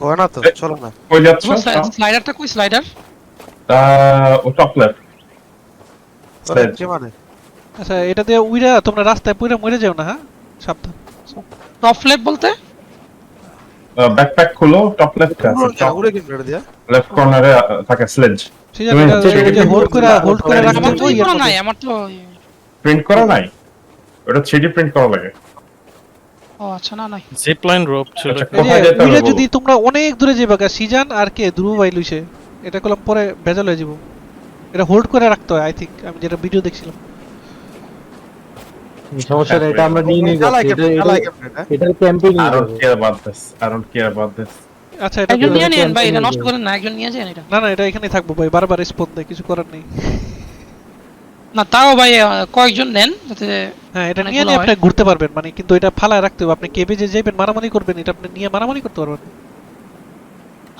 হয় না তো চলো না। কই যাচ্ছ? স্লাইডারটা কই স্লাইডার আহ, ও টপ লেফট মানে? আচ্ছা এটা দিয়ে উইরা তোমরা রাস্তায় পুরো মরে যাও না হ্যাঁ? সাবধান। টপ লেফট বলতে ব্যাকপ্যাক খুলো টপ লেফট আছে। উড়ে দিয়া। লেফট কর্নারে থাকে স্লেজ হোল্ড করে হোল্ড করে রাখতে তো। নাই আমার তো প্রিন্ট করা নাই? ওটা 3D প্রিন্ট করা লাগে। ও আচ্ছা না নাই। জিপ লাইন রোপ ছিল। আচ্ছা? যদি তোমরা অনেক দূরে যাবে গা সিজন আর কে ধ্রুব ভাই লইছে এটা করলাম পরে ভেজাল হয়ে যাব এটা হোল্ড করে রাখতে হয় আই থিংক আমি যেটা ভিডিও দেখছিলাম। সমস্যা নেই এটা আমরা নিয়ে নিয়ে যাচ্ছি। এটা এটা. আচ্ছা এটা একজন নিয়ে নেন ভাই এটা নষ্ট করেন না একজন নিয়ে যান এটা। না না এটা এখানেই থাকব ভাই বারবার স্পন দেয় কিছু করার নেই। না তাও ভাই কয়েকজন নেন যাতে হ্যাঁ এটা নিয়ে। আপনি ঘুরতে পারবেন মানে কিন্তু এটা ফালায় রাখতে হবে। আপনি কেবে যে যাবেন মারামারি করবেন এটা আপনি নিয়ে মারামারি করতে পারবেন।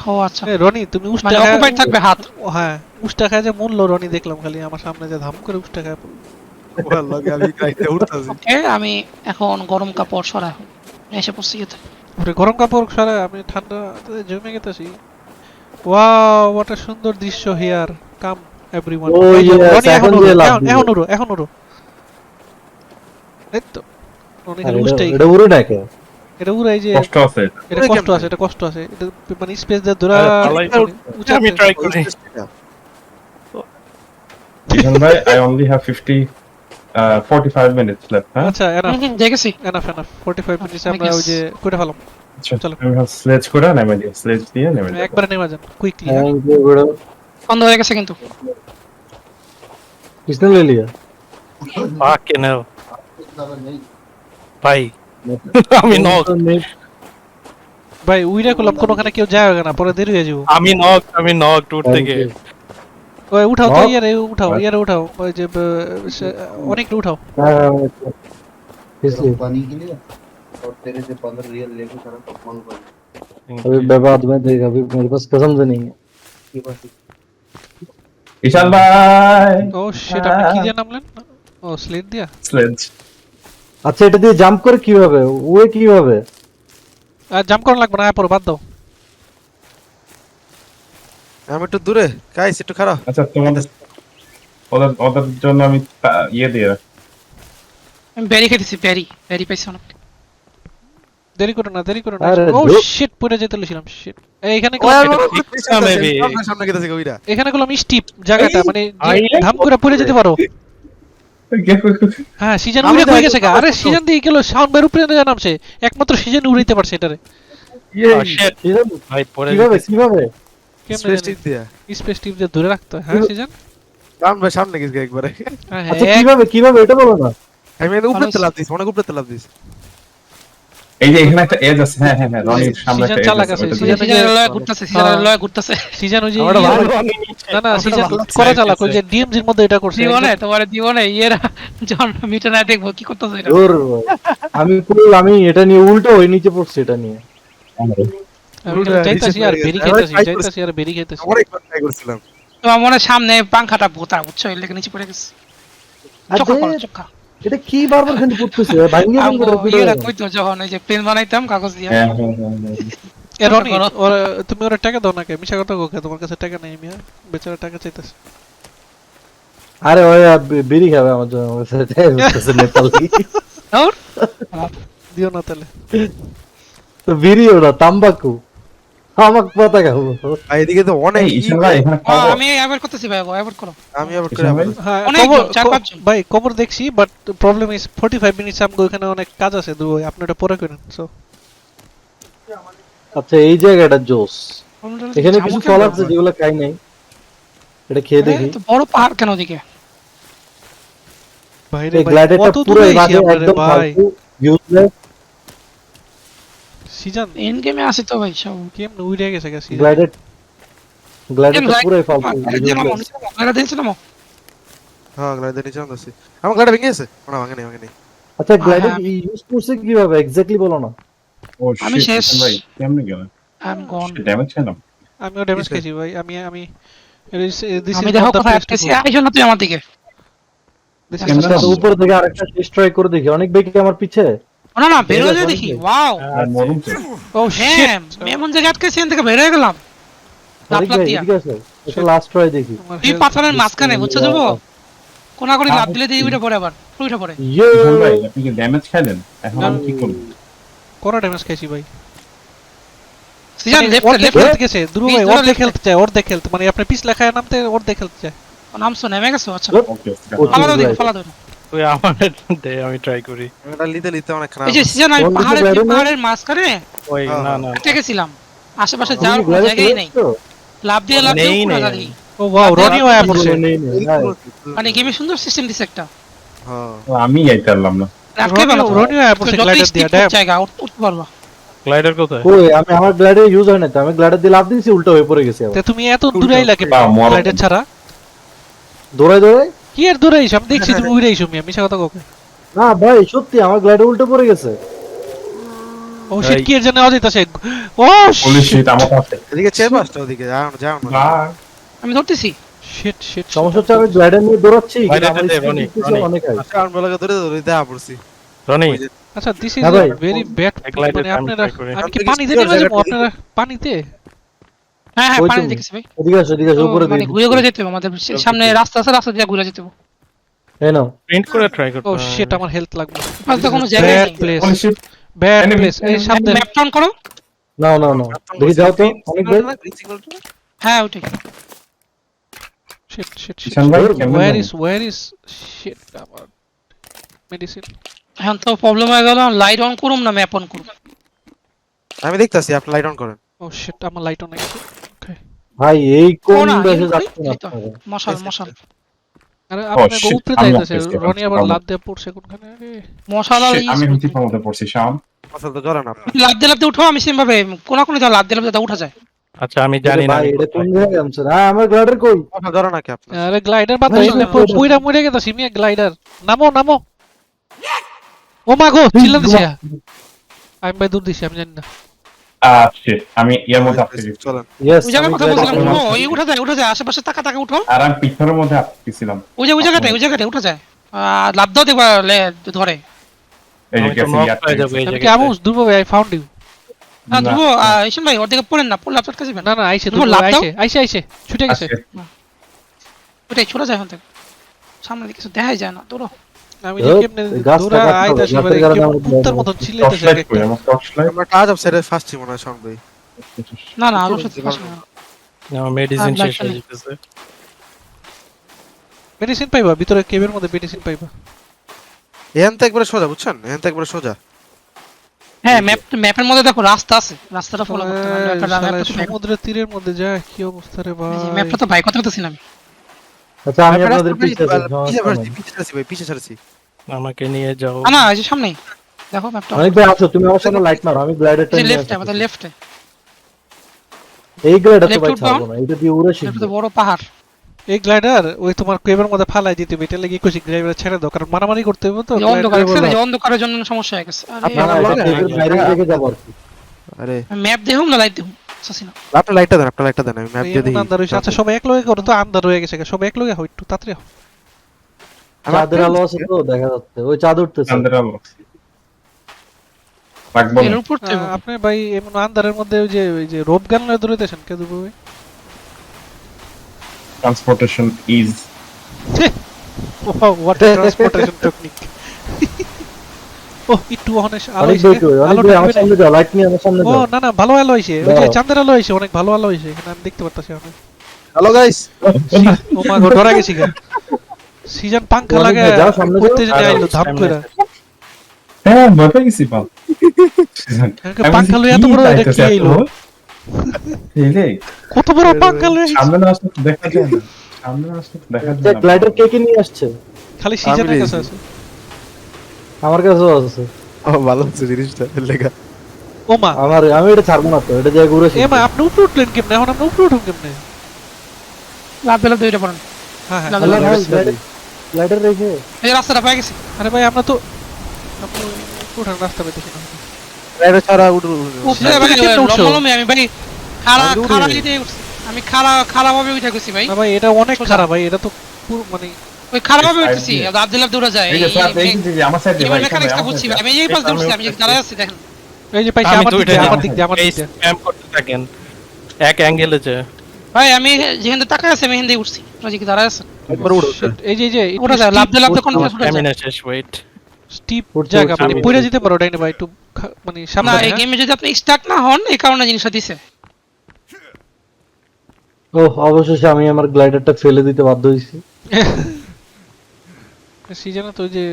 ও আচ্ছা। রনি তুমি উষ্টা মানে খায়- অকুপাইড থাকবে হাত। ও, হ্যাঁ উষ্টা খায় যে মূল্য রনি দেখলাম খালি আমার সামনে যে ধাম করে উষ্টা খায়। পড়ল। ওর লগে আমি গাইতে উঠতাছি। ওকে আমি এখন গরম কাপড় সরা এসে পড়ছি ইয়েতে ওরে গরম কাপড় সারা আমি ঠান্ডা জমে গেতেছি। ওয়াও হোয়াট আ সুন্দর দৃশ্য here come. Everyone Oh, yes, এখন যে লাভ এখন উড়ো এখন উড়ো এই তো। রনি আর এটা- উষ্টাই এটা উড়ে এটা উড়াই যে কষ্ট আছে এটা। এটা কষ্ট আছে এটা কষ্ট আছে। এটা মানে স্পেস দিয়ে ধরা আরে, পালাই তো। উঁচা আমি ট্রাই করি। স্টেজটা। Kishan bhai, I 50, 45 minutes left, huh? আচ্ছা এনাফ হুম, হুম, দেখেছি। এনাফ এনাফ 45 মিনিটস আমরা ওই যে করে ফেলাম। আচ্ছা, চলো। আমি ভাব করে নেমে দিই, দিয়ে নেমে যান কুইকলি. বন্ধ হয়ে গেছে কিন্তু किसने ले लिया ফাকিং হেল ভাই আমি নক ভাই উইরা করলাম কোনোখানে কেউ যায় না পরে দেরি হয়ে যাবো আমি নক আমি নক টুর থেকে ওই উঠাও তো নক? ইয়ারে উঠাও আচ্ছা। ইয়ারে উঠাও ওই যে ব- সে- অনেক উঠাও हाँ, किसलिए पानी के लिए और तेरे से पंद्रह रियल लेके सारा फोन कर अभी बर्बाद में देगा अभी मेरे पास कसम से नहीं है के पास ঈশান ভাই। ও সেটা আপনি কি দিয়ে নামলেন? ও স্লেট দিয়া? Sledge আচ্ছা এটা দিয়ে জাম্প করে কীভাবে? ওয়ে কীভাবে? আর জাম্প করা লাগবে না পরে বাদ দাও। আমি একটু দূরে। গাইস একটু খারাপ আচ্ছা তোমাদের ওদের ওদের জন্য আমি ইয়ে দিয়ে রাখি। আমি ব্যারি খেতেছি ব্যারি ব্যারি পাইছি অনেক দেরি করো না দেরি করো না। ও শিট পড়ে যেতে লছিলাম শিট কেটে- পিছনে সামনে সামনে গেছে ওইটা এখানে করলাম স্টিপ জায়গাটা মানে ধাম করে পড়ে যেতে পারো। হ্যাঁ সিজন উড়ে হয়ে গেছে গা। আরে সিজন দিয়ে গেল সাউন্ড বের উপরে নিয়ে নামছে। একমাত্র সিজন উড়াইতে পারছে এটারে। কীভাবে ভাই পরে কীভাবে কীভাবে? স্পেস দিয়া। স্পেস টিপ দিয়ে ধরে রাখতে। হ্যাঁ কিভাবে- সিজন? সামনে সামনে গেছে একবারে। হ্যাঁ আচ্ছা কীভাবে কীভাবে এটা বলো না। আমি উপরে তেলাপ দিস অনেক উপরে তেলাপ দিস এই যে এখানে একটা এজ আছে হ্যাঁ হ্যাঁ হ্যাঁ রনির সামনে একটা চালাক আছে, সিজন- লয়ে ঘুরতেছে লয়ে সিজন ওই যে আমারটা ইয়ে-। না না সিজন করা চালাক ওই যে ডিএমজির মধ্যে এটা করছে। জীবনে তোমার জীবনে ইয়েরা মিটে না দেখব কি করতেছে এটা? আমি পুরো আমি এটা নিয়ে উল্টো হয়ে নিচে পড়ছি এটা নিয়ে। আমি পুরোটা আর বেরি খাইতাছি যাইতাছি আর বেরি খাইতাছি। ট্রাই করছিলাম। তোমার মনে হয় সামনে পাংখাটা ভোতা বুঝছ? এর লেগে নিচে পড়ে গেছে। চোখা করো চোখা। এটা কি বারবার খালি পড়তেছে কইতো যখন ওই যে প্লেন বানাইতাম কাগজ দিয়ে। হ্যাঁ হ্যাঁ হ্যাঁ। ওর তুমি ওর টাকা দাও না কে মিছা কথা কোকে তোমার কাছে টাকা নেই মিয়া। বেচারা টাকা চাইতাছে। আরে ওই আর বে- বেরি খাবে আমার জন্য আমার নেপালি। দিও না তাহলে। তো বিড়ি ওটা তাম্বাকু। আমাকে পাতা খাব আর এদিকে তো অনেক ভাই। খবর আমি অ্যাভয়েড করতেছি ভাই অ্যাভয়েড করো। আমি আবার করে ভাই হ্যাঁ অনেক চার পাঁচজন। ভাই কবর দেখছি বাট প্রবলেম ইজ 45 মিনিটস আমগো এখানে অনেক কাজ আছে দুই আপনি এটা পরে করেন সো আচ্ছা এই জায়গাটা জোস। এখানে কিছু ফল আছে যেগুলো খাই নাই। এটা খেয়ে দেখি। বড় পাহাড় কেন ওদিকে? ভাই রে কত পুরো একদম ভাই। ফালতু ইউজলেস সিজন এন্ড গেমে আছে তো ভাই সব। কেমনে উইরে গেছে গা সিজন গ্লাইডার গ্লাইডারটা পুরো ফালতু useless। আপনারা দিয়েছিলাম হ্যাঁ গ্লাইডার নিচে নামতেছি আমার গ্লাইডার ভেঙে গেছে? না ভাঙে নেই ভাঙে নেই। আচ্ছা গ্লাইডার হ্যাঁ। ইউজ করছে কীভাবে? এক্স্যাক্টলি বলো না। ও আমি শেষ। ভাই কেমনে গেলেন আই এম গন ড্যামেজ খেলাম। আমিও ড্যামেজ? খেয়েছি ভাই আমি আমি দিস আমি দেখো কোথায় আটকেছি। আইসো না তুই আমার দিকে। আচ্ছা, উপর থেকে আরেকটা টেস্ট ট্রাই করে দেখি। অনেক বেশি আমার পিছে? না না বের হয়ে দেখি। ওয়াও মরুন তো। ও হ্যাঁ শিট এমন জায়গায় আটকেছি থেকে বের হয়ে গেলাম। দিয়া। লাস্ট ট্রাই দেখি। তুই পাথরের মাঝখানে বুঝছ যাব কোনা করে লাভ দিলে পড়ে আবার পড়ে। ইয়ে। ভাই আপনি কি ড্যামেজ খাইলেন? এখন আমি কি করব? কোরা ড্যামেজ খাইছি ভাই। সিজন লেফট লেফট হেলথ গেছে। চাই অর্ধেক হেলথ মানে আপনি পিছ লেখায় নামতে অর্ধেক হেলথ চাই নামছো নেমে গেছো আচ্ছা। ওকে ও, ফালা দাও. ফালা দাও। তুই আমার দে আমি ট্রাই করি। এটা লিতে লিতে অনেক খারাপ এই যে সিজন আমি পাহাড়ের বাইরে না? পাহাড়ের মাঝখানে? ওই হ্যাঁ, না না। আটকে গেছিলাম। আশেপাশে যাওয়ার কোনো জায়গাই নেই লাভ দিয়ে লাভ দিয়ে পুরো নেই। ও ওয়াও পড়ছে হ্যাঁ। মানে গেমে সুন্দর সিস্টেম দিছে একটা। হ্যাঁ। আমি যাইতে পারলাম না। পড়ছে গ্লাইডার জায়গা উঠতে পারবা। গ্লাইডার কোথায়? আমি আমার গ্লাইডার ইউজ হয় না তো। আমি গ্লাইডার দিয়ে লাভ দিয়েছি উল্টো হয়ে পড়ে গেছি তে তুমি এত। গ্লাইডার ছাড়া? দৌড়াই দৌড়াই কি এর দূরে আমি দেখছি তুমি উড়ে আইছো মিয়া মিছা কথা কোকে না ভাই সত্যি আমার গ্লাইডার উল্টো পড়ে গেছে। ও শিট কি এর জন্য ও পুলিশ শিট আমার কাছে এদিকে পাঁচটা ওদিকে যাও না যাও। না। আমি ধরতেছি। শিট শিট সমস্যা হচ্ছে আমি গ্লাইডার নিয়ে দৌড়াচ্ছি অনেক। আচ্ছা আমি ধরে ধরে দেয়া পড়ছি। রনি। আচ্ছা দিস ইজ। ভেরি ব্যাড মানে আপনারা আমি কি পানিতে আপনারা? পানিতে? হ্যাঁ হ্যাঁ পানি দেখেছি ভাই। এদিকে আসো এদিকে আসো উপরে মানে দিয়ে ঘুরে ঘুরে যেতে হবে আমাদের সামনে রাস্তা আছে রাস্তা দিয়ে ঘুরে যেতে হবে। এই নাও। প্রিন্ট করে ট্রাই করতে ও শিট আমার হেলথ লাগবে। তো কোনো ব্যাড নেই। প্লেস ব্যাড প্লেস এই. সামনে ম্যাপ টাউন করো। নাও নাও নাও। দেখি যাও তো অনেক হ্যাঁ ওটাই। Shit shit shit where is where is shit আমার মেডিসিন এখন তো প্রবলেম হয়ে গেল লাইট অন করুম না ম্যাপ অন করুম? আমি দেখতাছি আপনি লাইট অন করেন। ও শিট আমার লাইট অন আছে ভাই এই কোন এই- যাচ্ছে না? মশাল মশাল। আরে আপনার উপরে আমি রনি আবার। লাভ দিয়ে পড়ছে কোনখানে? মশাল আর আমি ক্ষমতা পড়ছি শাম আসল তো না লাভ দিয়ে লাভ দিয়ে উঠো আমি সেম ভাবে কোনা কোনা যাও লাভ দিয়ে লাভ দিয়ে উঠা যায়। আচ্ছা আমি জানি না ভাই এটা কোন। জায়গায় না আমার গ্লাইডার কই? নাকি আপনার আরে গ্লাইডার বাদ না, পুইরা মরে গেতাছি মিয়া গ্লাইডার নামো নামো। ও মা গো চিল্লা দিছে আমি ভাই দূর দিছি আমি জানি না। আমি এর মধ্যে আটকে চলেন। ওই জায়গায় কথা বলছিলাম করলাম। এই উঠা যায় উঠা যায় আশেপাশে টাকা টাকা উঠো। আর আমি পিছনের মধ্যে আটকেছিলাম ওই যে ওই জায়গাটায় ওই জায়গাটায় উঠা যায়। লাভ দাও দেখবা ধরে। এই যে আমি তো গেছি knock ইয়ার যাব এই আমি কি জায়গায় আমুস দুর্ব ভাই আই ফাউন্ড ইউ না না। ধ্রুব ভাই ওর দিকে পড়েন না পড়লে আপনার কাছে না না আইছে দুর্ব লাভ দাও? আইছে আইছে আইছে ছুটে গেছে। ওটাই ছোড়া যায় এখন থেকে। সামনে দিকে কিছু দেখাই যায় না দৌড়ো। আমি যে কেমনে কেমন কুত্তার আমার কাজ অফ ফার্স্ট সঙ্গ। না না না। মেডিসিন শেষ হয়ে যেতেছে। মেডিসিন পাইবা ভিতরে কেবের মধ্যে মেডিসিন পাইবা। এখান থেকে একবারে সোজা বুঝছেন? এখান থেকে একবারে সোজা। হ্যাঁ ম্যাপ ম্যাপের মধ্যে দেখো রাস্তা আছে। রাস্তাটা ফলো করতে সমুদ্রের তীরের মধ্যে যায় কি অবস্থা রে ভাই। ম্যাপটা তো ভাই কথা বলতেছি না আমি। আচ্ছা আমি আপনাদের পিছে আছি, পিছে ছাড়ছি ভাই পিছে ছাড়ছি। আমাকে নিয়ে যাও। না, না এই যে সামনেই। দেখো ম্যাপটা অনেক ভাই আসো তুমি আমার সামনে লাইট মারো আমি গ্লাইডারটা নিয়ে লেফটে। আমাদের লেফটে এই গ্লাইডার তো ভাই ছাড়বো না এটা দিয়ে উড়ে এটা শিখব। তো বড় পাহাড়। এই গ্লাইডার ওই তোমার কেবের মধ্যে ফালাই দিতে হবে এটা লাগি কইছি গ্লাইডার ছেড়ে দাও কারণ মারামারি করতে হবে তো অন্ধকার যে অন্ধকারের জন্য সমস্যা হয়ে গেছে। আরে, এটা ম্যাপ দেখুন না লাইট দেখুন সাসি আপনার লাইটটা দেন আপনার লাইটটা দেন আমি ম্যাপ দিয়ে দিই আন্ধার হইছে আচ্ছা সবাই এক লগে করো তো আন্ধার হয়ে গেছে সবাই এক লগে হয় একটু তাড়াতাড়ি হও। চাঁদের আলো আছে তো দেখা যাচ্ছে। ওই চাঁদ উঠতেছে। চাঁদের আলো। এর উপর থেকে আপনি ভাই এমন আন্ধারের মধ্যে ওই যে ওই যে রোপ গান লয়ে দৌড়াইতেছেন কে দুবো ভাই? Transportation is what transportation technique ও একটু অনেক আলো না? না ভালো আলো হইছে ওই যে চাঁদের আলো হইছে অনেক ভালো আলো হইছে এখানে আমি দেখতে পারতাছি আমি হ্যালো গাইস ও মা গো ডরা গেছি গা। সিজন পাঙ্খা লাগে যাও, সামনে করতে জানি আইলো ধাপ কইরা হ্যাঁ গেছি পাঙ্খা এত বড় এটা কি আইলো? কত বড় পাঙ্খা লয়ে সামনে না আসলে দেখা যায় না সামনে আসলে দেখা যায় না গ্লাইডার কে কে নিয়ে আসছে? খালি সিজনের কাছে আছে। আমার কাছেও আছে। ও ভালো হচ্ছে জিনিসটা লেখা। ও মা আমার আমি এটা ছাড়বো না তো এটা জায়গায় ঘুরে এ মা আপনি উপরে উঠলেন কেমনে? এখন আপনি উপরে উঠুন কেমনে? লাভ দিলে দুইটা পড়েন। হ্যাঁ হ্যাঁ। গ্লাইডার রেখে এই রাস্তাটা পেয়ে গেছি। আরে ভাই আমরা তো আপনি উঠান রাস্তা পেতেছি না এটা ছাড়া উঠু উপরে ভাই কেমনে উঠছো? লম্বা আমি ভাই খাড়া খাড়া উঠছি। আমি খাড়া খাড়া ভাবে উঠে গেছি ভাই। ভাই এটা অনেক। খারাপ ভাই এটা তো পুরো মানে ওই খারাপ ভাবে Side উঠতেছি দিয়ে। আব্দুল্লাহ যায়। এই যে স্যার এই যে যে আমার সাইডে ভাই মেকানিক্সটা বুঝছি ভাই, আমি এই পাশ উঠছি আমি আছি দেখেন। এই যে পাইছি আমার দিক আমার। দিক দিয়ে আমার দিক স্প্যাম করতে থাকেন। এক অ্যাঙ্গেলে যে। ভাই আমি যেখান তাকায় আছে আমি থেকে উঠছি। কি উড়ো Shit, এই যে যে ওটা যায় লাভ উঠে স্ট্যামিনা শেষ ওয়েট স্টিপ জায়গা মানে উঠছে। পড়ে যেতে পারো ডাইনে ভাই একটু মানে না সামনে এই গেমে যদি আপনি স্টার্ট না হন এই কারণে জিনিসটা দিছে। ও অবশেষে আমি আমার গ্লাইডারটা ফেলে দিতে বাধ্য সিজনে তো যে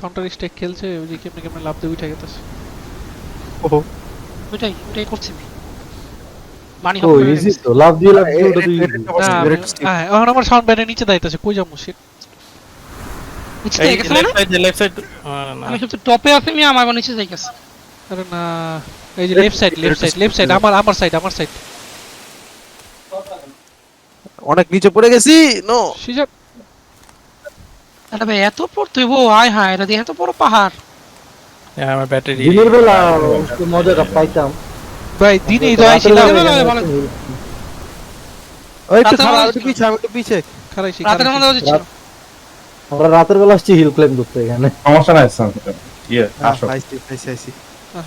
কাউন্টার স্ট্রাইক খেলছে ওই যে কেমনে কেমনে লাভ দিয়ে উঠে গেছে ওইটাই ওইটাই করছি ও ইজি তো লাভ দিয়ে লাভ দিয়ে ওটা হ্যাঁ এখন আমার সাউন্ড নিচে দাইতেছে কই যাব shit। নিচে যাই গেছে লেফট লেফট সাইড আমি সবচেয়ে টপে আছি আমি আমার নিচে যাই গেছে আরে না এই যে left side left side left side আমার আমার সাইড আমার সাইড অনেক নিচে পড়ে গেছি নো। সিজন আরে ভাই এত আয় হায় এটা এত বড় পাহাড়। হ্যাঁ, আমার ব্যাটারি দিনের বেলা একটু মজাটা পাইতাম। ভাই দিনেই তো রাতের আইছিলাম। ওই একটু রাতের খারাপ একটু পিছে আমি একটু পিছে রাতের মধ্যে হচ্ছে। আমরা রাতের বেলা আসছি হিল ক্লাইম করতে এখানে। সমস্যা নাই স্যার ইয়ে হ্যাঁ, আসো। আইসি আইসি আইসি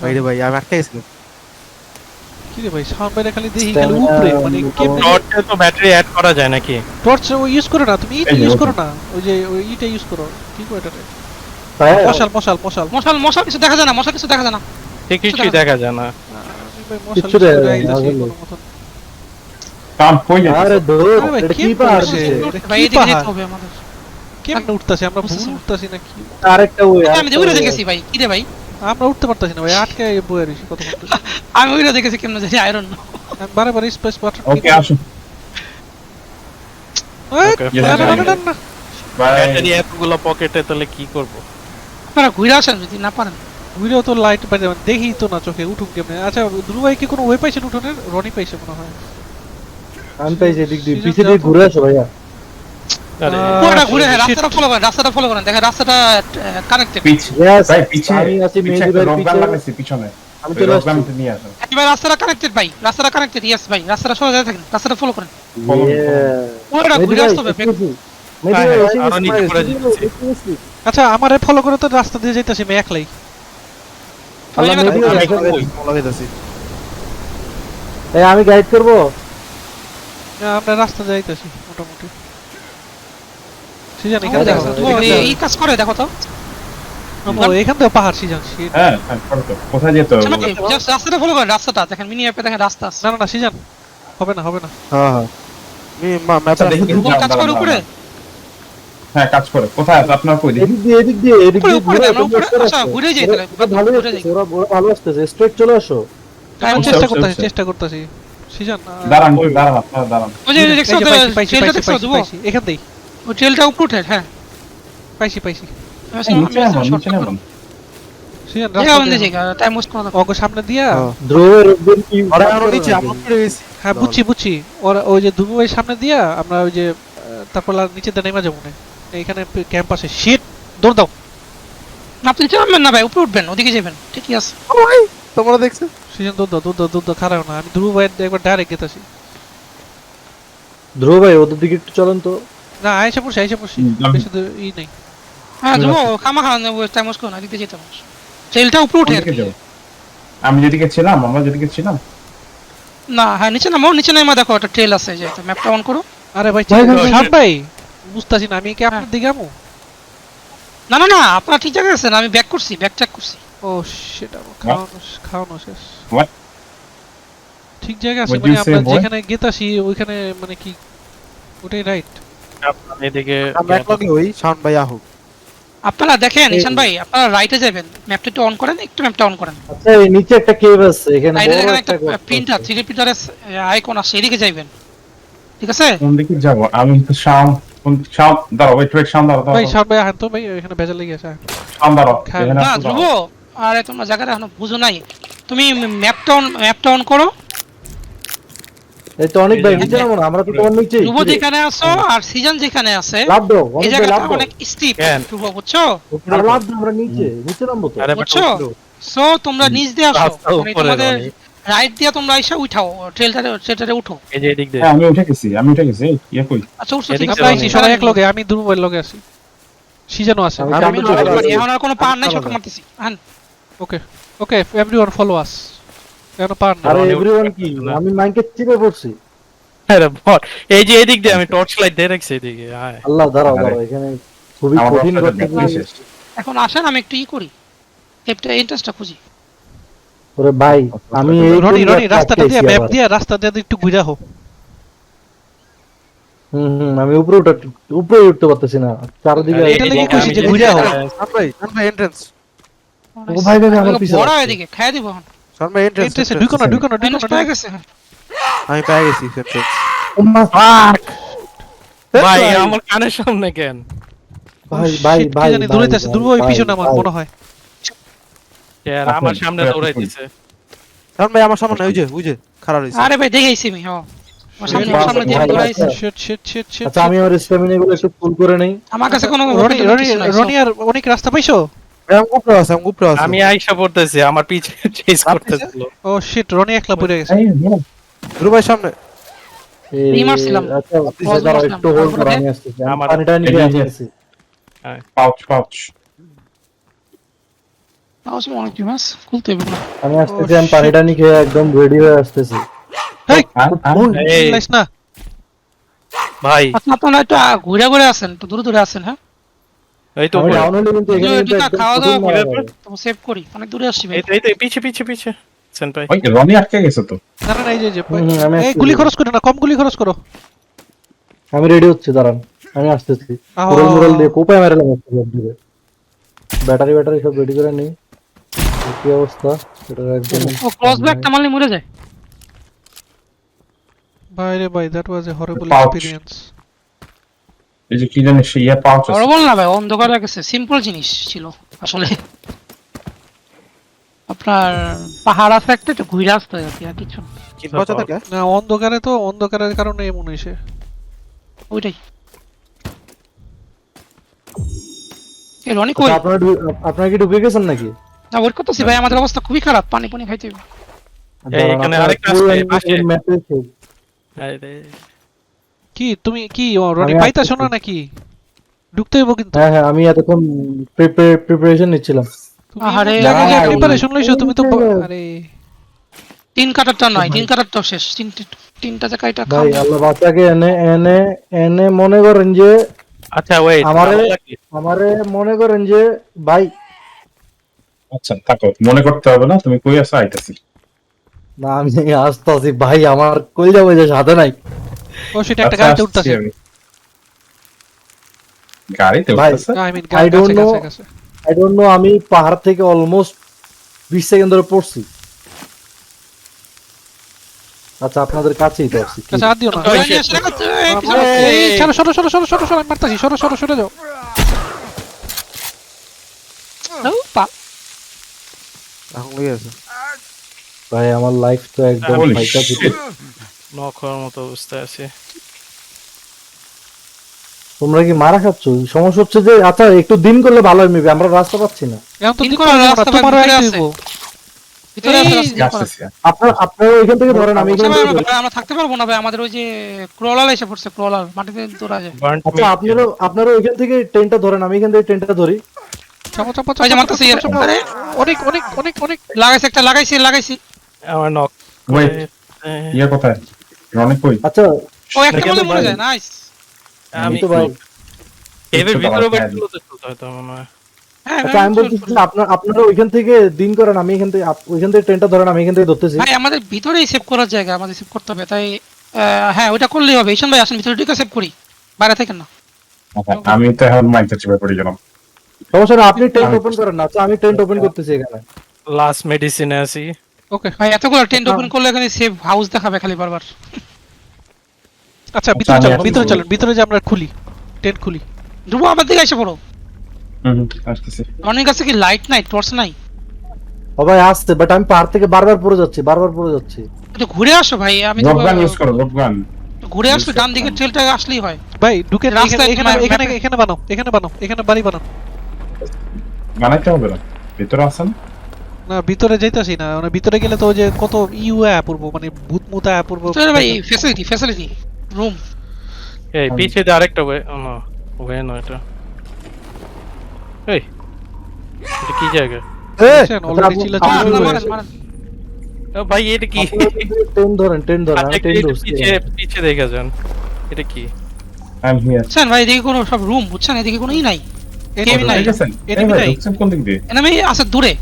বাইরে ভাই আমি আটকে গেছিলাম কি রে ভাই সাউন্ড খালি দেখি খালি উপরে মানে কেমনে টর্চে তো ব্যাটারি অ্যাড করা যায় নাকি? টর্চ ও ইউজ করো না তুমি ইট যে ইউজ করো না ওই যে ওই ইটা ইউজ করো কি কো এটা তাই মশাল মশাল মশাল। মশাল মশাল কিছু দেখা যায় না মশাল কিছু দেখা যায় না। ঠিক কিছুই দেখা যায় না। use দেখা যায় না। কাম কই আরে ভাই, এটা কে করছে? ভাই এদিকে যেতে হবে আমাদের। কেমনে উঠতাছি? আমরা উঠতাছি না কি? আরেকটা ওই আমি যে উড়ে দেখেছি ভাই কি রে ভাই? আমরা উঠতে পারতাছি না ভাই আটকে বয়ে রইছি কত আমি উড়ে দেখেছি কেমন জানি আয়রন বারে বারে স্পেস বাটন ওকে আসো ব্যাটারি এতগুলো পকেটে তাহলে কি করব? আপনারা ঘুরে আসেন যদি না পারেন। ভিডিও তো লাইট বাইরে দেখি তো না চোখে উঠুক কেমনে। আচ্ছা ধ্রুব ভাই কি কোনো ওয়ে পাইছেন উঠোনের? রনি পাইছে মনে হয়। আমি পাইছি এদিক দিয়ে। পিছে দিয়ে ঘুরে আসো ভাইয়া। পুরোটা ঘুরে রাস্তাটা ফলো করেন রাস্তাটা ফলো করেন দেখেন রাস্তাটা কানেক্টেড ভাই পিছে আমি আছি পিছে মেহেদি একটা ভাইয়ের রক গান পিছে পিছনে। আমি ওই চলে রক আসছি। গানটা নিয়ে আসো। এবার রাস্তাটা কানেক্টেড ভাই। রাস্তাটা কানেক্টেড ইয়েস ভাই। রাস্তাটা সোজা যায় থাকেন রাস্তাটা ফলো করেন। Follow me, Yeah. পুরোটা ঘুরে আসতে হবে দেখতেছি। মেহেদি ভাই, এসে আরও গেছি, নিচে ভাই, পড়ে এসে যাচ্ছি। গেছি। আচ্ছা আমারে ফলো করে তো রাস্তা দিয়ে যাইতাছি আমি একলাই। আমি গাইড করব? না, আমরা রাস্তা যাইতেছি মোটামুটি। সিজন এখানে দেখো ও, এই- কাজ করে দেখো তো। ও, এখান থেকে পাহাড় সিজন। হ্যাঁ হ্যাঁ। কোথায় যেতে হবে রাস্তাটা ফলো করেন রাস্তাটা। দেখেন মিনি অ্যাপে দেখেন রাস্তা আছে। না না না সিজন হবে না হবে না। হ্যাঁ হ্যাঁ। আচ্ছা, কাজ করে উপরে। হ্যাঁ কাজ করে। কোথায় আছে? আপনার কই এদিক দিয়ে এদিক দিয়ে এদিক দিয়ে ঘুরে আচ্ছা, ঘুরে যাই তাহলে, ভালো ওরা ওরা ভালো আসতেছে। স্ট্রেট চলে আসো। আমি চেষ্টা করতেছি চেষ্টা করতেছি। সিজন দাঁড়ান দাঁড়ান আপনারা দাঁড়ান। ওই যে দেখছ তো, দেখছ এখান ওই ট্রেলটা উপরে উঠে হ্যাঁ। পাইছি পাইছি। হ্যাঁ। হ্যাঁ বুঝছি বুঝছি। ওর ওই যে দুবুয়ের সামনে দিয়া আমরা ওই যে তারপর আর নিচে দিয়ে নেমে যাব না। এইখানে ক্যাম্প আছে শিট দৌড় দাও। না, আপনি নিচে নামবেন না ভাই উপরে উঠবেন ওদিকে যাবেন ঠিকই আছে। ও ভাই তোমরা দেখছ? সিজন দৌড় দাও দৌড় দাও দৌড় দাও খারাপ না। আমি ধ্রুব ভাইয়ের একবার ডাইরেক্ট গেতাছি। ধ্রুব ভাই ওদের দিকে একটু চলেন তো। না আইসা পড়ছি আইসা পড়ছি। বেশি দূর ই নেই। হ্যাঁ ঠিক যুবক খামা খাওয়া টাইম ওয়েস্ট করো না এদিকে যেতে হবে ট্রেলটা উপরে উঠে। আমি যেদিকে ছিলাম আমরা যেদিকে ছিলাম। না হ্যাঁ নিচে নামো নিচে নামা দেখো একটা ট্রেল আছে যে ম্যাপটা অন করো। আরে ভাই ভাই, ভাই, বুঝতাছি না আমি কি আপনার দিকে আমু না না না আপনার ঠিক জায়গায় আছেন আমি ব্যাক করছি ব্যাক চেক করছি। ও সেটা খাওয়ানো খাওয়ানো শেষ। What? ঠিক জায়গা আছে মানে আমরা যেখানে গেতাছি ওইখানে মানে কি ওটাই রাইট এদিকে আমরা এক লগে শাওন ভাই আহু। আপনারা দেখেন ঈশান ভাই আপনারা রাইটে যাবেন। ম্যাপটা একটু অন করেন একটু ম্যাপটা অন করেন। আচ্ছা এই নিচে একটা কেভ আছে এখানে রাইটে বড় দেখেন একটা প্রিন্টার থ্রি প্রিন্টারের আইকন আছে। এদিকে যাইবেন। ঠিক আছে? কোন দিকে যাব? আমি তো শাম কোন শাম দাঁড়াও ওয়েট ওয়েট শাম দাঁড়াও ভাই সাত ভাই তো ভাই এখানে লেগে আছে। শাম দাঁড়াও না ধ্রুব! আরে তোমরা জায়গাটা এখনও বুঝো নাই। তুমি ম্যাপটা অন ম্যাপটা অন করো। এই তো অনেক ভাই নিচে নামো না আমরা তো তোমার যেখানে আছো আর সিজন যেখানে আছে লাভ দাও এই জায়গাটা অনেক স্টিপ কেন? বুঝছ? আর লাভ দাও আমরা নিচে নিচে নামবো তো। বুঝছ? সো তোমরা নিচ দিয়ে আসো। আমি উপরে তোমাদের রাইট দিয়ে তোমরা এসে উঠাও ট্রেলটারে ট্রেলটারে উঠো। এই যে এদিক দিয়ে। হ্যাঁ আমি উঠে গেছি আমি উঠে গেছি ইয়ে কই? আচ্ছা উঠছো ঠিক আছে। পাইছি সবাই এক লগে আমি ভাইয়ের লগে আছি। সিজনও আছে। আমি। এখন আর কোনো পার নাই। শর্ট মারতেছি। আন। Okay okay everyone follow us কেন পার না? আরে এভরিওয়ান কি? আমি মাইকে চিপে পড়ছি। আরে বট এই যে এদিক দিয়ে আমি টর্চ লাইট দিয়ে রাখছি এদিকে আল্লাহ দাঁড়াও দাঁড়াও এখানে খুবই কঠিন করতে এখন আসেন আমি একটু ই করি। একটা ইন্টারেস্টটা খুঁজি। ওরে ভাই আমি এই রনি রনি রাস্তাটা দিয়ে ম্যাপ দিয়ে রাস্তা দিয়ে একটু ঘুরা হো হুম হুম আমি উপরে উঠে উপরে উঠতে পারতেছি না। চারদিকে এটা লেগে এদিকে যে যে- ঘুরে হো ভাই শান ও ভাই ভাই ভাই, আমার পিছে বড় এদিকে খাইয়ে দিব এখন। ভাই এন্ট্রেন্স ইন্টারেস্টে ঢুকো না ঢুকো না ঢুকো মাইনাস না। পেয়ে গেছে। আমি পেয়ে গেছি এন্ট্রেন্স ও মা, ভাই আমার কানের সামনে কেন? ভাই ভাই ভাই জানি ভাই, ভাই, ওই পিছনে আমার মনে হয়। আমার সামনে দৌড়াই দিছে ভাই আমার সামনে ওই যে ওই যে খারাপ হইছে আরে ভাই দেখেইছি আমি হ্যাঁ আচ্ছা। আমি আমার স্ট্যামিনা গুলো একটু ফুল করে নেই। আমার কাছে কোনো রনি রনি রনি আর অনেক রাস্তা পাইছো? আমি উপরে আছে আমি আমি আইসা পড়তেছি আমার পিছে চেস করতেছিল। ও শিট রনি একলা পড়ে গেছে। ধ্রুব ভাই সামনে। মারছিলাম। আচ্ছা। একটু হোল্ড করো আমি আসতেছি। আমি আমার- পানিটা নিয়ে আসতেছি পাউচ পাউচ পাউস অনেক মাস খুলতে হবে না। আমি আসতেছি আমি পানিটা নিয়ে একদম রেডি হয়ে আসতেছি। হেই না। ভাই। আপনারা একটু ঘুরে ঘুরে আসেন দূরে দূরে আসেন হ্যাঁ? এই তো আমি উপরে। ডাউন হলে কিন্তু এখানে এই কিন্তু তো একদম খাওয়া দাওয়া করে তো সেভ করি অনেক দূরে আসছি ভাই। এই তো পিছে পিছে পিছে সেন্টাই ওই রনি আটকে গেছে তো। না না না, এই যে এই যে হুম, হুম, আমি এই আসছি। গুলি খরচ করো না কম গুলি খরচ করো। আমি রেডি হচ্ছি দাঁড়ান আমি আসতেছি। মুরল মুরল দিয়ে কোপায় মেরালাম একটু ব্যাটারি ব্যাটারি সব রেডি করে নেই। কি অবস্থা? এটা একদম ও ক্রস ব্যাকটা মারলে মরে যায়। বাইরে ভাই that was A horrible. Experience এই যে কি সে ইয়ে পাউচ আছে হরবল না ভাই অন্ধকার গেছে। সিম্পল জিনিস ছিল আসলে। আপনার পাহাড় আছে একটা একটু ঘুরে আসতে হয় আর কিছু না। অন্ধকারে তো অন্ধকারের কারণে এমন হইছে ওইটাই। রনি কই? আচ্ছা, আপনারা আপনারা কি ঢুকে গেছেন নাকি? না করতেছি ভাই আমাদের অবস্থা খুবই খারাপ পানি পানি খাইতে এখানে আরেকটা আছে, পাশে। ছে- আরে কি তুমি কি রনি আমি পাইতাছো না নাকি? ঢুকতে হইব কিন্তু। হ্যাঁ হ্যাঁ আমি এতক্ষণ প্রিপারেশন নিচ্ছিলাম। জায়গায় প্রিপারেশন লইছো তুমি তো আরে। তিন কাটারটা নয় তিন কাটারটা শেষ। তিনটে তিনটা জায়গায় এটা ভাই আল্লাহ বাচ্চাকে এনে এনে এনে মনে করেন যে আচ্ছা ওয়েট আমারে- আমারে মনে করেন যে ভাই। আচ্ছা থাকো মনে করতে হবে না তুমি কই আছো আইতাছি। না আমি আসতেছি ভাই আমার কই যাব যে সাথে নাই। ও সেটা একটা আচ্ছা, গাড়িতে উঠতাছে আমি। গাড়িতে উঠতেছে আই মিন know. কাছে কাছে আই ডোন্ট নো আমি পাহাড় থেকে অলমোস্ট বিশ সেকেন্ড ধরে পড়ছি আচ্ছা আপনাদের কাছেই তো আছি দিও না না, এই, আরে। এই, সরো সরো সরো সরো সরো সরো আমি মারতাছি সরো সরো সরে যাও পা- এখন লেগে আছে ভাই আমার লাইফ তো একদম ফাইটা shit. নখর মতো অবস্থায় আছে। তোমরা কি মারা খাচ্ছ? সমস্যা হচ্ছে যে আচ্ছা একটু দিন করলে ভালো হয় মেবি আমরা রাস্তা পাচ্ছি না। এখন তো দিন রাস্তা আছে। ভিতরে আছে আপনারা আপনারা ওইখান থেকে ধরেন আমি এখান থেকে। আমরা- থাকতে পারব না ভাই আমাদের ওই যে ক্রলার এসে পড়ছে ক্রলার মাটিতে দৌড়া যায় আচ্ছা আপনারা আপনারা ওইখান থেকে ট্রেনটা ধরেন আমি এখান থেকে ট্রেনটা ধরি। চাপো চাপো যে মারতেছি। আরে, অনেক অনেক অনেক অনেক। লাগাইছি একটা লাগাইছি লাগাইছি। আমার নখ। ওয়েট ইয়ে কোথায়? কই? আচ্ছা ও একটা বলে মরে যায় নাইস আমি তো ভাই কেভের ভিতরে বাবা, করতে হয়তো মনে হয় আচ্ছা আমি বলছি যে আপনারা আপনারা ওইখান থেকে দিন করেন আমি এখান থেকে ওইখান থেকে ট্রেনটা ধরেন আমি এখান থেকে ধরতেছি। ভাই আমাদের ভিতরেই সেভ করার জায়গা আমাদের সেভ করতে হবে তাই আহ, হ্যাঁ ওইটা করলেই হবে। ঈশান ভাই আসেন ভিতরে ঢুকে সেভ করি। বাইরে থেকে না। আচ্ছা, আমি তো এখন চেপে পড়ে গেলাম। সমস্যা আপনি ট্রেন ওপেন করেন না। আচ্ছা আমি ট্রেন ওপেন করতেছি এখানে। লাস্ট মেডিসিনে আছি। ওকে ভাই এতগুলো টেন্ট ওপেন করলে এখানে সেভ হাউস দেখাবে খালি বারবার। আচ্ছা ভিতরে আমি ভিতরে চলেন ভিতরে যে আমরা খুলি টেন্ট খুলি। ধ্রুব আমার দিকে এসে পড়ো। হুম হুম, আসতেছি। রনির কাছে কি লাইট নাই টর্চ নাই? ও ভাই আসছে বাট আমি পাহাড় থেকে বারবার পড়ে যাচ্ছি বারবার পড়ে যাচ্ছি। একটু ঘুরে আসো ভাই আমি তো লোকগান ইউজ করো লোকগান ঘুরে আসলে ডান দিকের ট্রেলটা আসলেই হয়। ভাই ঢুকে রাস্তায় এখানে এখানে এখানে বানাও এখানে বানাও এখানে বাড়ি বানাও। বানাইতে হবে না। ভিতরে আছেন না ভিতরে যাইতাছি না। মানে ভিতরে গেলে তো ওই যে কত ইউ অ্যাপ পড়ব মানে ভূত মুতা অ্যাপ পড়ব তো ভাই ফ্যাসিলিটি ফ্যাসিলিটি রুম এই পিছে দিয়ে আরেকটা ওয়ে না ওয়ে না এটা। এই এটা কি জায়গা? অলরেডি চিল্লা ভাই এটা কি? টেন ধরেন টেন ধরেন আমি টেন ধরছি। পিছে পিছে দেখে যান এটা কি? I'm here. বুঝছেন ভাই এদিকে কোনো সব রুম বুঝছেন? এদিকে কোনো ই নাই। কেউ নাই। ভাই, নাই। কোন দিক দিয়ে? এনামি আছে দূরে।